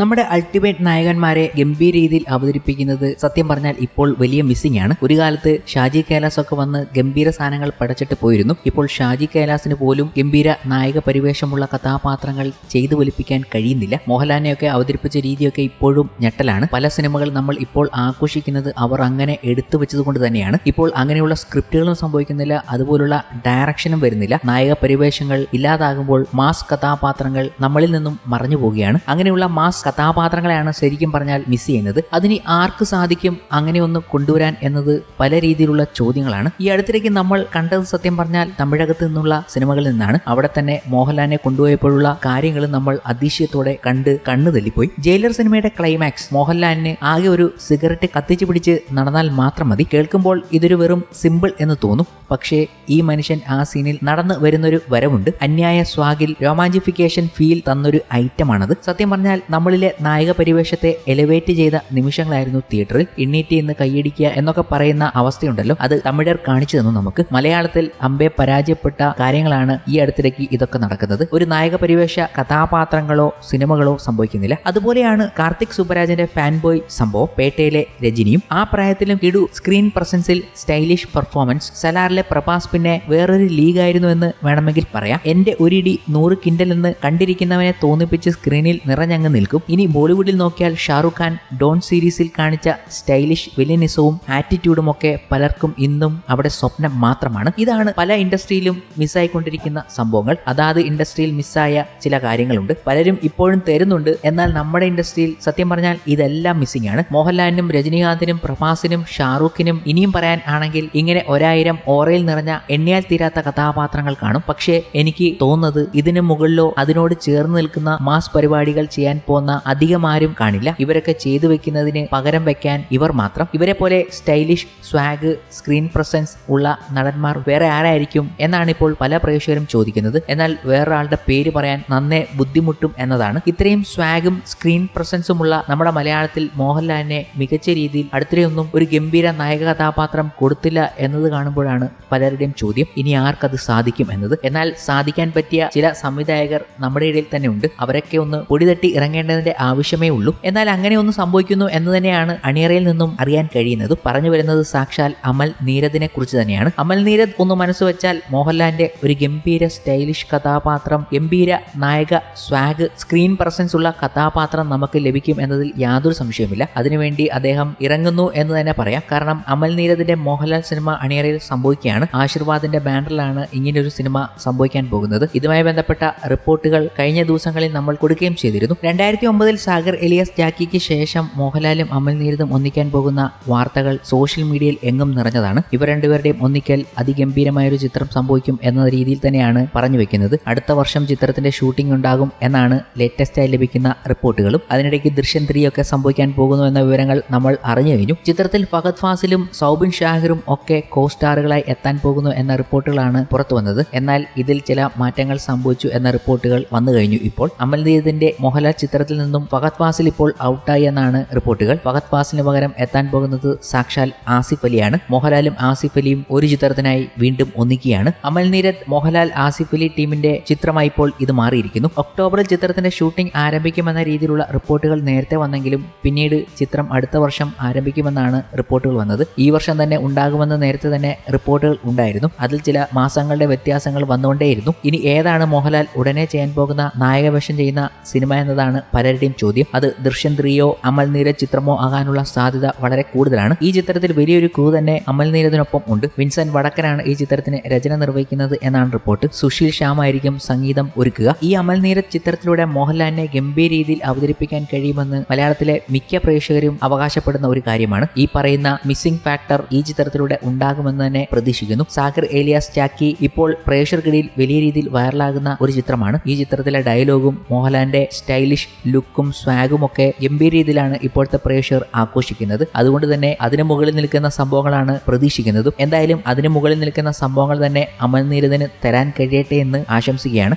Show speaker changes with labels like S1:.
S1: നമ്മുടെ അൾട്ടിമേറ്റ് നായകന്മാരെ ഗംഭീര രീതിയിൽ അവതരിപ്പിക്കുന്നത് സത്യം പറഞ്ഞാൽ ഇപ്പോൾ വലിയ മിസ്സിംഗ് ആണ്. ഒരു കാലത്ത് ഷാജി കൈലാസ് ഒക്കെ വന്ന് ഗംഭീര സാധനങ്ങൾ പടച്ചിട്ട് പോയിരുന്നു. ഇപ്പോൾ ഷാജി കൈലാസിന് പോലും ഗംഭീര നായക പരിവേഷമുള്ള കഥാപാത്രങ്ങൾ ചെയ്തു വലിപ്പിക്കാൻ കഴിയുന്നില്ല. മോഹൻലാലിനെയൊക്കെ അവതരിപ്പിച്ച രീതിയൊക്കെ ഇപ്പോഴും ഞെട്ടലാണ്. പല സിനിമകൾ നമ്മൾ ഇപ്പോൾ ആഘോഷിക്കുന്നത് അവർ അങ്ങനെ എടുത്തു വെച്ചതുകൊണ്ട് തന്നെയാണ്. ഇപ്പോൾ അങ്ങനെയുള്ള സ്ക്രിപ്റ്റുകളും സംഭവിക്കുന്നില്ല. അതുപോലുള്ള ഡയറക്ഷനും വരുന്നില്ല. നായക പരിവേഷങ്ങൾ ഇല്ലാതാകുമ്പോൾ മാസ് കഥാപാത്രങ്ങൾ നമ്മളിൽ നിന്നും മറഞ്ഞു പോവുകയാണ്. അങ്ങനെയുള്ള മാസ് കഥാപാത്രങ്ങളെയാണ് ശരിക്കും പറഞ്ഞാൽ മിസ് ചെയ്യുന്നത്. അതിന് ആർക്ക് സാധിക്കും അങ്ങനെ ഒന്ന് കൊണ്ടുവരാൻ എന്നത് പല രീതിയിലുള്ള ചോദ്യങ്ങളാണ്. ഈ അടുത്തിടയ്ക്ക് നമ്മൾ കണ്ടത് സത്യം പറഞ്ഞാൽ തമിഴകത്ത് നിന്നുള്ള സിനിമകളിൽ നിന്നാണ്. അവിടെ തന്നെ മോഹൻലാലിനെ കൊണ്ടുപോയപ്പോഴുള്ള കാര്യങ്ങൾ നമ്മൾ അതിശയത്തോടെ കണ്ട് കണ്ണു തല്ലിപ്പോയി. ജയിലർ സിനിമയുടെ ക്ലൈമാക്സ് മോഹൻലാലിന് ആകെ ഒരു സിഗരറ്റ് കത്തിച്ചു പിടിച്ച് നടന്നാൽ മാത്രം മതി. കേൾക്കുമ്പോൾ ഇതൊരു വെറും സിമ്പിൾ എന്ന് തോന്നും. പക്ഷേ ഈ മനുഷ്യൻ ആ സീനിൽ നടന്നു വരുന്നൊരു വരവുണ്ട്. അന്യായ സ്വാഗിൽ രോമാഞ്ചിഫിക്കേഷൻ ഫീൽ തന്നൊരു ഐറ്റമാണത് സത്യം പറഞ്ഞാൽ നമ്മളിലെ നായക പരിവേഷത്തെ എലിവേറ്റ് ചെയ്ത നിമിഷങ്ങളായിരുന്നു തിയേറ്ററിൽ എണ്ണീറ്റി എന്ന് കൈയടിക്കുക എന്നൊക്കെ പറയുന്ന അവസ്ഥയുണ്ടല്ലോ. അത് തമിഴർ കാണിച്ചു തന്നു നമുക്ക്. മലയാളത്തിൽ അമ്പെ പരാജയപ്പെട്ട കാര്യങ്ങളാണ് ഈ അടുത്തിടയ്ക്ക് ഇതൊക്കെ നടക്കുന്നത്. ഒരു നായക പരിവേഷ കഥാപാത്രങ്ങളോ സിനിമകളോ സംഭവിക്കുന്നില്ല. അതുപോലെയാണ് കാർത്തിക് സുബരാജന്റെ ഫാൻ ബോയ് സംഭവം പേട്ടയിലെ രജനിയും. ആ പ്രായത്തിലും കിടു സ്ക്രീൻ പ്രസൻസിൽ സ്റ്റൈലിഷ് പെർഫോമൻസ് സലാറിലെ പ്രഭാസ് പിന്നെ വേറൊരു ലീഗായിരുന്നു എന്ന് വേണമെങ്കിൽ പറയാം. എന്റെ ഒരിടി നൂറ് കിൻഡൽ എന്ന് കണ്ടിരിക്കുന്നവനെ തോന്നിപ്പിച്ച് സ്ക്രീനിൽ നിറഞ്ഞങ്ങ് നിൽക്കും. ഇനി ബോളിവുഡിൽ നോക്കിയാൽ ഷാറുഖ് ഖാൻ ഡോൺ സീരീസിൽ കാണിച്ച സ്റ്റൈലിഷ് വില്ലനിസവും ആറ്റിറ്റ്യൂഡും ഒക്കെ പലർക്കും ഇന്നും അവിടെ സ്വപ്നം മാത്രമാണ്. ഇതാണ് പല ഇൻഡസ്ട്രിയിലും മിസ്സായിക്കൊണ്ടിരിക്കുന്ന സംഭവങ്ങൾ. അതാത് ഇൻഡസ്ട്രിയിൽ മിസ്സായ ചില കാര്യങ്ങളുണ്ട്. പലരും ഇപ്പോഴും തരുന്നുണ്ട്. എന്നാൽ നമ്മുടെ ഇൻഡസ്ട്രിയിൽ സത്യം പറഞ്ഞാൽ ഇതെല്ലാം മിസ്സിംഗ് ആണ് മോഹൻലാലിനും രജനീകാന്തിനും പ്രഭാസിനും ഷാറൂഖിനും ഇനിയും പറയാൻ ആണെങ്കിൽ ഇങ്ങനെ ഒരായിരം ഓറയിൽ നിറഞ്ഞ എണ്ണിയാൽ തീരാത്ത കഥാപാത്രങ്ങൾ കാണും. പക്ഷേ എനിക്ക് തോന്നുന്നത് ഇതിനു മുകളിലോ അതിനോട് ചേർന്ന് നിൽക്കുന്ന മാസ് പരിപാടികൾ ചെയ്യാൻ പോകുന്ന അധികം ആരും കാണില്ല. ഇവരൊക്കെ ചെയ്തു വെക്കുന്നതിന് പകരം വെക്കാൻ ഇവർ മാത്രം. ഇവരെ പോലെ സ്റ്റൈലിഷ് സ്വാഗ് സ്ക്രീൻ പ്രസൻസ് ഉള്ള നടന്മാർ വേറെ ആരായിരിക്കും എന്നാണ് ഇപ്പോൾ പല പ്രേക്ഷകരും ചോദിക്കുന്നത്. എന്നാൽ വേറൊരാളുടെ പേര് പറയാൻ നന്നേ ബുദ്ധിമുട്ടും എന്നതാണ്. ഇത്രയും സ്വാഗും സ്ക്രീൻ പ്രസൻസുമുള്ള നമ്മുടെ മലയാളത്തിൽ മോഹൻലാലിനെ മികച്ച രീതിയിൽ അടുത്തിടെയൊന്നും ഒരു ഗംഭീര നായക കഥാപാത്രം കൊടുത്തില്ല എന്നത് കാണുമ്പോഴാണ് പലരുടെയും ചോദ്യം ഇനി ആർക്കത് സാധിക്കും എന്നത്. എന്നാൽ സാധിക്കാൻ പറ്റിയ ചില സംവിധായകർ നമ്മുടെ ഇടയിൽ തന്നെ ഉണ്ട്. അവരൊക്കെ ഒന്ന് പൊടിതട്ടി ഇറങ്ങേണ്ടതിന്റെ ആവശ്യമേ ഉള്ളൂ. എന്നാൽ അങ്ങനെ ഒന്നും സംഭവിക്കുന്നു എന്ന് തന്നെയാണ് അണിയറയിൽ നിന്നും അറിയാൻ കഴിയുന്നത്. പറഞ്ഞു വരുന്നത് സാക്ഷാൽ അമൽ നീരദിനെ കുറിച്ച് തന്നെയാണ്. അമൽ നീരദ് ഒന്ന് മനസ്സ് വെച്ചാൽ മോഹൻലാലിന്റെ ഒരു ഗംഭീര സ്റ്റൈലിഷ് കഥാപാത്രം ഗംഭീര നായക സ്വാഗ് സ്ക്രീൻ പ്രസൻസ് ഉള്ള കഥാപാത്രം നമുക്ക് ലഭിക്കും എന്നതിൽ യാതൊരു സംശയമില്ല അതിനുവേണ്ടി അദ്ദേഹം ഇറങ്ങുന്നു എന്ന് തന്നെ പറയാം. കാരണം അമൽ നീരദിന്റെ മോഹൻലാൽ സിനിമ അണിയറയിൽ സംഭവിക്കുകയാണ്. ആശീർവാദിന്റെ ബാനറിലാണ് ഇങ്ങനൊരു സിനിമ സംഭവിക്കാൻ പോകുന്നത്. ഇതുമായി ബന്ധപ്പെട്ട റിപ്പോർട്ടുകൾ കഴിഞ്ഞ ദിവസങ്ങളിൽ നമ്മൾ കൊടുക്കുകയും ചെയ്തിരുന്നു. രണ്ടായിരത്തി ഒമ്പതിൽ സാഗർ എലിയസ് ജാക്കിക്ക് ശേഷം മോഹൻലാലും അമൽ നീരദും ഒന്നിക്കാൻ പോകുന്ന വാർത്തകൾ സോഷ്യൽ മീഡിയയിൽ എങ്ങും നിറഞ്ഞതാണ്. ഇവർ രണ്ടുപേരുടെയും ഒന്നിക്കൽ അതിഗംഭീരമായ ഒരു ചിത്രം സംഭവിക്കും എന്ന രീതിയിൽ തന്നെയാണ് പറഞ്ഞു വെക്കുന്നത്. അടുത്ത വർഷം ചിത്രത്തിന്റെ ഷൂട്ടിംഗ് ഉണ്ടാകും എന്നാണ് ലേറ്റസ്റ്റ് ആയി ലഭിക്കുന്ന റിപ്പോർട്ടുകളും. അതിനിടയ്ക്ക് ദൃശ്യം ത്രീ ഒക്കെ സംഭവിക്കാൻ പോകുന്നു എന്ന വിവരങ്ങൾ നമ്മൾ അറിഞ്ഞു കഴിഞ്ഞു. ചിത്രത്തിൽ ഫഹദ് ഫാസിലും സൗബിൻ ഷാഹിറും ഒക്കെ കോ സ്റ്റാറുകളായി എത്താൻ പോകുന്നു എന്ന റിപ്പോർട്ടുകളാണ് പുറത്തു വന്നത്. എന്നാൽ ഇതിൽ ചില മാറ്റങ്ങൾ സംഭവിച്ചു എന്ന റിപ്പോർട്ടുകൾ വന്നു കഴിഞ്ഞു ഇപ്പോൾ. അമൽ നീരദിന്റെ മോഹൻലാൽ ചിത്രത്തിൽ നിന്നും ഫഹദ് ഫാസിൽ ഇപ്പോൾ ഔട്ടായി എന്നാണ് റിപ്പോർട്ടുകൾ. ഫഹദ് ഫാസിലിന് പകരം എത്താൻ പോകുന്നത് സാക്ഷാൽ ആസിഫ് അലിയാണ്. മോഹൻലാലും ആസിഫ് അലിയും ഒരു ചിത്രത്തിനായി വീണ്ടും ഒന്നിക്കുകയാണ്. അമൽ നീരത് മോഹൻലാൽ ആസിഫ് അലി ടീമിന്റെ ചിത്രമായി ഇപ്പോൾ ഇത് മാറിയിരിക്കുന്നു. ഒക്ടോബറിൽ ചിത്രത്തിന്റെ ഷൂട്ടിംഗ് ആരംഭിക്കുമെന്ന രീതിയിലുള്ള റിപ്പോർട്ടുകൾ നേരത്തെ വന്നെങ്കിലും പിന്നീട് ചിത്രം അടുത്ത വർഷം ആരംഭിക്കുമെന്നാണ് റിപ്പോർട്ടുകൾ വന്നത്. ഈ വർഷം തന്നെ ഉണ്ടാകുമെന്ന് നേരത്തെ തന്നെ റിപ്പോർട്ടുകൾ ഉണ്ടായിരുന്നു. അതിൽ ചില മാസങ്ങളുടെ വ്യത്യാസങ്ങൾ വന്നുകൊണ്ടേയിരുന്നു. ഇനി ഏതാണ് മോഹൻലാൽ ഉടനെ ചെയ്യാൻ പോകുന്ന നായകവേഷം ചെയ്യുന്ന സിനിമ എന്നതാണ് പലരുടെയും ചോദ്യം. അത് ദൃശ്യം ത്രീയോ അമൽ നീരജ് ചിത്രമോ ആകാനുള്ള സാധ്യത വളരെ കൂടുതലാണ്. ഈ ചിത്രത്തിൽ വലിയൊരു ക്രൂ തന്നെ അമൽ നീരതിനൊപ്പം ഉണ്ട്. വിൻസെന്റ് വടക്കനാണ് ഈ ചിത്രത്തിന് രചന നിർവഹിക്കുന്നത് എന്നാണ് റിപ്പോർട്ട്. സുശീൽ ശ്യാമായിരിക്കും സംഗീതം ഒരുക്കുക. ഈ അമൽ നീരജ് ചിത്രത്തിലൂടെ മോഹൻലാലിനെ ഗംഭീര രീതിയിൽ അവതരിപ്പിക്കാൻ കഴിയുമെന്ന് മലയാളത്തിലെ മിക്ക പ്രേക്ഷകരും അവകാശപ്പെടുന്ന ഒരു കാര്യമാണ്. ഈ പറയുന്ന മിസ്സിംഗ് ഫാക്ടർ ഈ ചിത്രത്തിലൂടെ ഉണ്ടാകുമെന്ന് തന്നെ പ്രതീക്ഷിക്കുന്നു. സാഗർ ഏലിയാസ് ചാക്കി ഇപ്പോൾ പ്രേക്ഷകർക്കിടയിൽ വലിയ രീതിയിൽ വൈറലാകുന്ന ഒരു ചിത്രമാണ്. ഈ ചിത്രത്തിലെ ഡയലോഗും മോഹൻലാലിന്റെ സ്റ്റൈലിഷ് ലുക്കും സ്വാഗും ഒക്കെ ഗംഭീര രീതിയിലാണ് ഇപ്പോഴത്തെ പ്രേക്ഷകർ ആഘോഷിക്കുന്നത്. അതുകൊണ്ട് തന്നെ അതിന് മുകളിൽ നിൽക്കുന്ന സംഭവങ്ങളാണ് പ്രതീക്ഷിക്കുന്നതും. എന്തായാലും അതിന് മുകളിൽ നിൽക്കുന്ന സംഭവങ്ങൾ തന്നെ അമൽ നീരദിന് തരാൻ കഴിയട്ടെ എന്ന് ആശംസിക്കുകയാണ്.